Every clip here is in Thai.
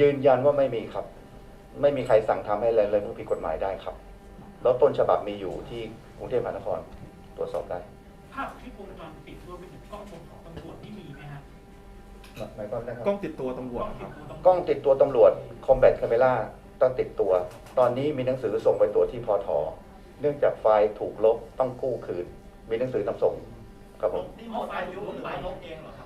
ยืนยันว่าไม่มีครับ ไม่มีใครสั่งทำให้อะไรเลยผู้ผิดกฎหมายได้ครับ แล้วต้นฉบับมีอยู่ที่กรุงเทพมหานครตรวจสอบได้ ภาพคลิปวงจรปิดรวมไปถึงกล้องวงของตำรวจที่มีไหมฮะหมายความนะครับกล้องติดตัวตำรกวจล้องนะคติรัดบตัวตำรวจกล้องติดตัวตำรวจ Combat Camera ต้องติดตัว ตอนนี้มีหนังสือส่งไปตรวจที่พอทอเนื่องจากไฟล์ถูกลบต้องกู้คืน มีหนังสือนำส่งครับผมนี่หมดอายุหรือว่าลบเองเหรอครับ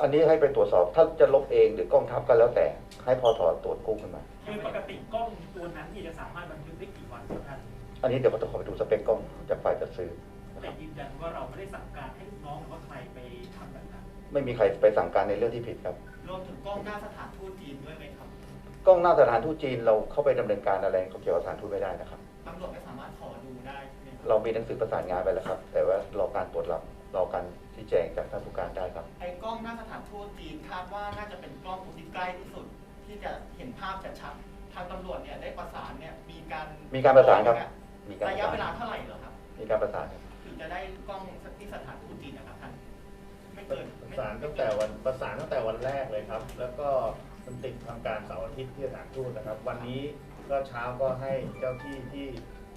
อันนี้ให้ไปตรวจสอบ ถ้าจะลบเองหรือกล้องทับก็แล้วแต่ ให้พอถอตรวจกู้ขึ้นมา คือปกติกล้องตัวนั้นที่จะสามารถบันทึกได้กี่วันครับท่านอันนี้เดี๋ยวผมต้องขอไปดูสเปคกล้องจากฝ่ายจัดซื้อนะคแต่รับยืนยันว่าเราไม่ได้สั่งการให้ลูกน้องหรือว่าใครไปทำแบบนั้นไม่มีใครไปสั่งการในเรื่องที่ผิดครับ รวมถึงกล้องหน้าสถานทูตจีนด้วยไหมครับ กล้องหน้าสถานทูตจีนเราเข้าไปดำเนินการอะไรเกี่ยวกับสถานทูตไม่ได้นะครับ เรามีหนังสือประสานงานไปแล้วครับ แต่ว่ารอการตรวจรับรอการชี้แจงจากท่านผู้การได้ครับ ไอ้กล้องหน้าสถานทูตจีนคาดว่าน่าจะเป็นกล้องที่ใกล้ที่สุด ที่จะเห็นภาพชัดๆทางตำรวจเนี่ยได้ประสานเนี่ยมีการมีการประสานครับ มีการประระยะสานเวลาเท่าไหร่เหรอครับ มีการประสานครับถึงจะได้กล้องที่สถานทูตจีนนะครับท่านไม่ปเกินระสานตั้งแต่วันประสานตั้งแต่วันแรกเลยครับ แล้วก็มันติดทำการเสาร์อาทิตย์ที่สถานทูตนะครับ วันนี้ก็เช้าก็ให้เจ้าที่ที่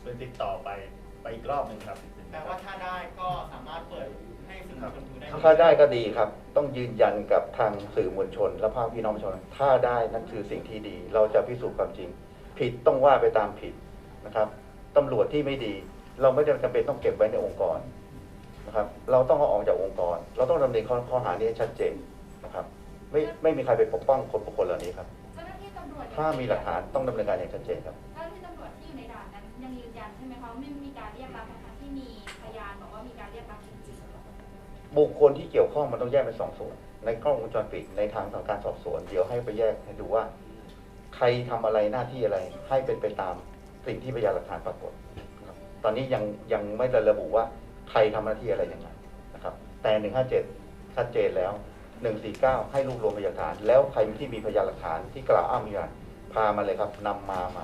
เป็นติดต่อไปไป อีกรอบหนึ่งครับแปลว่าถ้าได้ก็สามารถเปิดให้สื่อมวลชนดูได้ถ้าได้ก็ดีครับ ต้องยืนยันกับทางสื่อมวลชน และภาคพี่น้องประชาชนถ้าได้นั่นคือสิ่งที่ดี เราจะพิสูจน์ความจริง ผิดต้องว่าไปตามผิดนะครับตำรวจที่ไม่ดี เราไม่จำเป็นต้องเก็บไว้ในองค์กรนะครับ เราต้องเอาออกจากองค์กร เราต้องดำเนินข้อข้อหานี้ให้ชัดเจนนะครับ ไม่ไม่มีใครไปปกป้องคนบุคคลเหล่านี้ครับเจ้าหน้าที่ตำรวจถ้ามีหลักฐานต้องดำเนินการอย่างชัดเจนครับ ยันใช่ไหมคะไม่มีการเรียกรับนะคะที่มีพยานบอกว่ามีการเรียกรับจริงๆบุคคลที่เกี่ยวข้องมันต้องแยกเป็นสองส่วน ในกล้องวงจรปิดในทางทางการสอบสวน เดี๋ยวให้ไปแยกให้ดูว่า ใครทำอะไรหน้าที่อะไร ให้เป็นไปตามสิ่งที่พยานหลักฐานปรากฏตอนนี้ยังยังไม่ได้ระบุว่าใครทำหน้าที่อะไรยังไงนะครับ แต่หนึ่งห้าเจ็ดชัดเจนแล้วหนึ่งสี่เก้าให้รวบรวมพยานหลักฐาน แล้วใครที่มีพยานหลักฐานที่กล่าวอ้างมีการพามาเลยครับนำมามา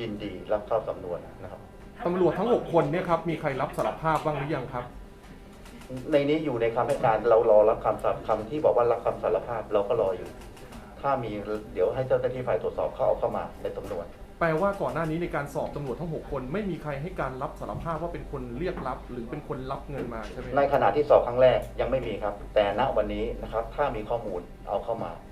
ยินดีรับเข้าสำนวนนะครับ ตำรวจทั้ง 6 คนเนี่ยครับ มีใครรับสารภาพบ้างหรือยังครับ ในนี้อยู่ในคำให้การเรารอรับคำสารคำที่บอกว่ารับคำสารภาพเราก็รออยู่ ถ้ามีเดี๋ยวให้เจ้าหน้าที่ฝ่ายตรวจสอบเขาเอาเข้ามาในสำนวน แปลว่าก่อนหน้านี้ในการสอบตำรวจทั้ง 6 คน ไม่มีใครให้การรับสารภาพว่าเป็นคนเรียกรับ หรือเป็นคนรับเงินมาใช่ไหมในขณะที่สอบครั้งแรกยังไม่มีครับ แต่ณวันนี้นะครับถ้ามีข้อมูลเอาเข้ามานะครับ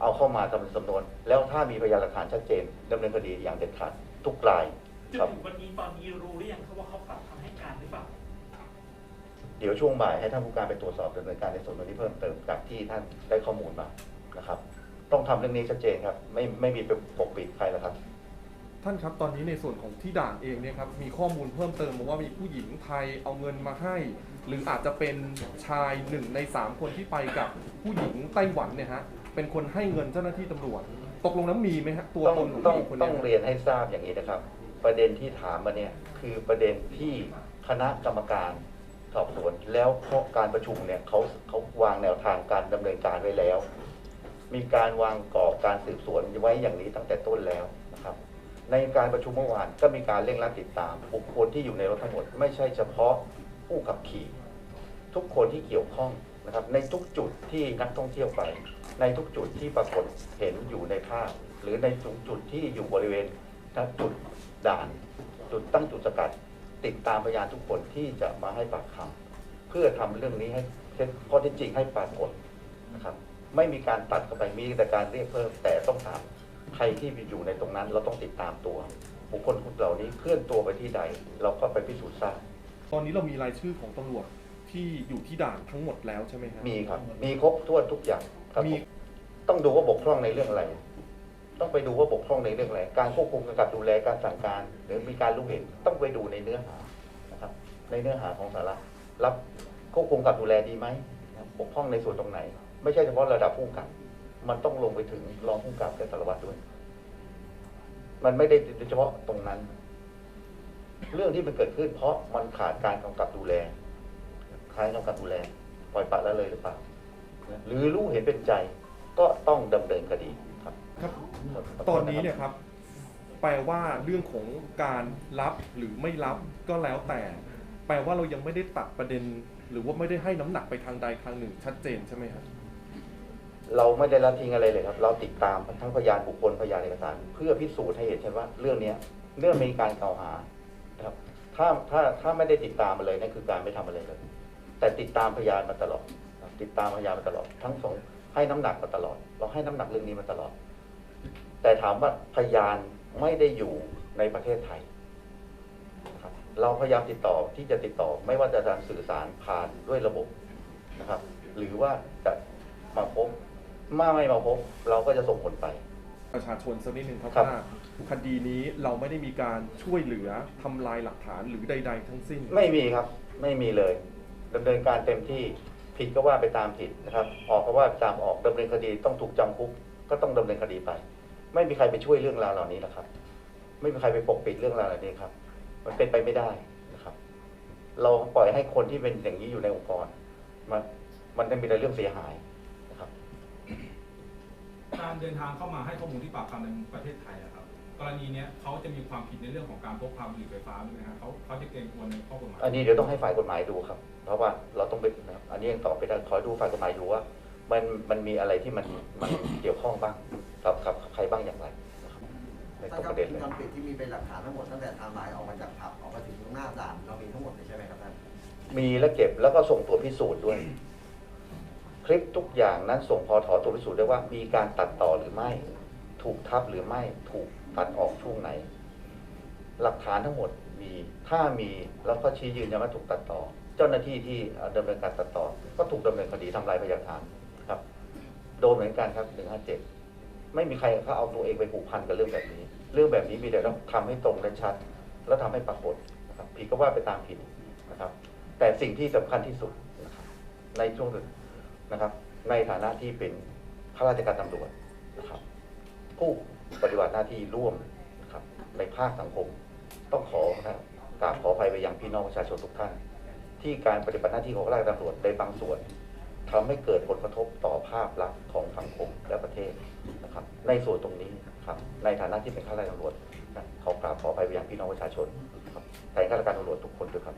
เอาเข้ามาทำเป็นสำนวน แล้วถ้ามีพยานหลักฐานชัดเจนดำเนินคดีอย่างเด็ดขาดทุกรายจนครับ ถึงวันนี้ตอนนี้รู้หรือยังครับว่าเขาปรับคำให้การหรือเปล่า เดี๋ยวช่วงบ่ายให้ท่านผู้การไปตรวจสอบดำเนินการในส่วนนี้เพิ่มเติมจากที่ท่านได้ข้อมูลมานะครับ ต้องทำเรื่องนี้ชัดเจนครับ ไม่ไม่มีไปปกปิดใครแล้วครับ ท่านครับตอนนี้ในส่วนของที่ด่านเองเนี่ยครับมีข้อมูลเพิ่มเติมมาว่ามีผู้หญิงไทยเอาเงินมาให้ หรืออาจจะเป็นชายหนึ่งในสามคนที่ไปกับผู้หญิงไต้หวันเนี่ยฮะ เป็นคนให้เงินเจ้าหน้าที่ตำรวจ ตกลงแล้วมีไหมฮะตัวต้องตนของต้องผู้หญิงคนต้เนี้องยเรียนให้ทราบอย่างนี้นะครับ ประเด็นที่ถามมาเนี่ยคือประเด็นที่คณะกรรมการสอบสวนแล้วเพราะการประชุมเนี่ยเขาเขาวางแนวทางการดำเนินการไว้แล้ว มีการวางกรอบการสืบสวนไว้อย่างนี้ตั้งแต่ต้นแล้วนะครับ ในการประชุมเมื่อวานก็มีการเร่งรัดติดตามบุคคลที่อยู่ในรถทั้งหมด ไม่ใช่เฉพาะผู้ขับขี่ ทุกคนที่เกี่ยวข้องนะครับในทุกจุดที่นักท่องเที่ยวไป ในทุกจุดที่ปรากฏเห็นอยู่ในภาพ หรือในทุกจุดที่อยู่บริเวณจุดด่าน จุดตั้งจุดสกัด ติดตามพยานทุกคนที่จะมาให้ปากคำเพื่อทำเรื่องนี้ให้เท็จข้อเท็จจริงให้ปรากฏนะครับ ไม่มีการตัดเข้าไปมีแต่การเรียกเพิ่มแต่ต้องถามใครที่อยู่ในตรงนั้น เราต้องติดตามตัวบุคคลเหล่านี้เคลื่อนตัวไปที่ใด เราก็ไปพิสูจน์ทราบตอนนี้เรามีรายชื่อของตำรวจที่อยู่ที่ด่านทั้งหมดแล้วใช่ไหมฮะมีครับ มีครบถ้วนทุกอย่างครับมีผม ต้องดูว่าบกพร่องในเรื่องอะไร ต้องไปดูว่าบกพร่องในเรื่องอะไร การควบคุมกำกับดูแลการสั่งการ หรือมีการรู้เห็นต้องไปดูในเนื้อหานะครับ ในเนื้อหาของสาระรับควบคุมกับดูแลดีไหมบกพร่องในส่วนตรงไหน ไม่ใช่เฉพาะระดับผู้กำกับ มันต้องลงไปถึงรองผู้กำกับและสารวัตรด้วย มันไม่ได้เฉพาะตรงนั้น เรื่องที่มันเกิดขึ้น เพราะมันขาดการกำกับดูแลขาดการกำกับดูแล ปล่อยปละละเลยหรือเปล่าหรือรู้เห็นเป็นใจ ก็ต้องดำเนินคดีครับ ครับตอนนี้เนี่ยครับ แปลว่าเรื่องของการรับหรือไม่รับก็แล้วแต่ แปลว่าเรายังไม่ได้ตัดประเด็น หรือว่าไม่ได้ให้น้ำหนักไปทางใดทางหนึ่ง ชัดเจนใช่ไหมครับ เราไม่ได้ละทิ้งอะไรเลยครับ เราติดตามทั้งพยานบุคคลพยานเอกสาร เพื่อพิสูจน์ให้เห็นใช่ว่าเรื่องเนี้ยเรื่องมีการกล่าวหานะครับ ถ้าถ้าถ้าไม่ได้ติดตามมาเลยนั่นคือการไม่ทำอะไรเลย แต่ติดตามพยานมาตลอดนะครับติดตามพยานมาตลอดทั้งสอง ให้น้ำหนักมาตลอด เราให้น้ำหนักเรื่องนี้มาตลอด แต่ถามว่าพยานไม่ได้อยู่ในประเทศไทยนะครับเราพยายามติดต่อที่จะติดต่อไม่ว่าจะการสื่อสารผ่านด้วยระบบนะครับ หรือว่าจะมาพบเมื่อไม่มาพบเราก็จะส่งผลไป ประชาชนสักนิดหนึ่งครับครับว่าคดีนี้เราไม่ได้มีการช่วยเหลือทำลายหลักฐานหรือใด ๆ ทั้งสิ้น ไม่มีครับ ไม่มีเลยดำเนินการเต็มที่ ผิดก็ว่าไปตามผิดนะครับ ออกก็ว่าไปตามออกดำเนินคดีต้องถูกจำคุกก็ต้องดำเนินคดีไป ไม่มีใครไปช่วยเรื่องราวเหล่านี้นะครับ ไม่มีใครไปปกปิดเรื่องราวเหล่านี้ครับ มันเป็นไปไม่ได้นะครับ เราปล่อยให้คนที่เป็นอย่างนี้อยู่ในองค์กรมันมันจะมีแต่เรื่องเสียหายนะครับ การเดินทางเข้ามาให้ข้อมูลที่ปากคำในประเทศไทยอะครับ กรณีเนี้ยเขาจะมีความผิดในเรื่องของการพกพาบุหรี่ไฟฟ้าด้วยนะครับเขาเขาจะเกรงกลัวในข้อกฎหมายอันนี้เดี๋ยวต้องให้ฝ่ายกฎหมายดูครับ เพราะว่าเราต้องไปนะครับอันนี้ยังตอบไปได้ขอดูฝ่ายกฎหมายดูว่า มันมันมีอะไรที่มันมันเกี่ยวข้องบ้างครับครับใครบ้างอย่างไรนะครับในตท่านรงคปรับระเด็นเลงยจรปิดที่มีเป็นหลักฐานทั้งหมดตั้งแต่ไทม์ไลน์ออกมาจากผับออกมาถึงหน้าศาลเรามีทั้งหมดเลยใช่ไหมครับท่านมีและเก็บแล้วก็ส่งตัวพิสูจน์ด้วย คลิปทุกอย่างนั้นส่งพอถอตัวพิสูจน์ได้ว่ามีการตัดต่อหรือไม่ ถูกทับหรือไม่ถูกตัดออกช่วงไหน หลักฐานทั้งหมดมีถ้ามีแล้วก็ชี้ยืนยันว่าถูกตัดต่อ เจ้าหน้าที่ที่ดำเนินการตัดต่อ ก็ถูกดำเนินคดีทำลายพยานฐานครับโดนเหมือนกันครับหนึ่งห้าเจ็ดไม่มีใครเขาเอาตัวเองไปผูกพันกับเรื่องแบบนี้ เรื่องแบบนี้มีแต่ต้องทำให้ตรงและชัด แล้วทำให้ปรากฏครับผิดก็ว่าไปตามผิดนะครับ แต่สิ่งที่สำคัญที่สุดในช่วงนะครับ ในฐานะที่เป็นข้าราชการตำรวจนะครับ ผู้ปฏิบัติหน้าที่ร่วมนะครับในภาคสังคม ต้องขอนะกราบขออภัยไปยังพี่น้องประชาชนทุกท่าน ที่การปฏิบัติหน้าที่ของข้าราชการตำรวจในบางส่วนทำให้เกิดผลกระทบต่อภาพลักษณ์ของสังคมและประเทศนะครับ ในส่วนตรงนี้ครับในฐานะที่เป็นข้าราชการตำรวจนะขอกราบขออภัยไปยังพี่น้องประชาชนนะครับแทนข้าราชการตำรวจทุกคนด้วยครับ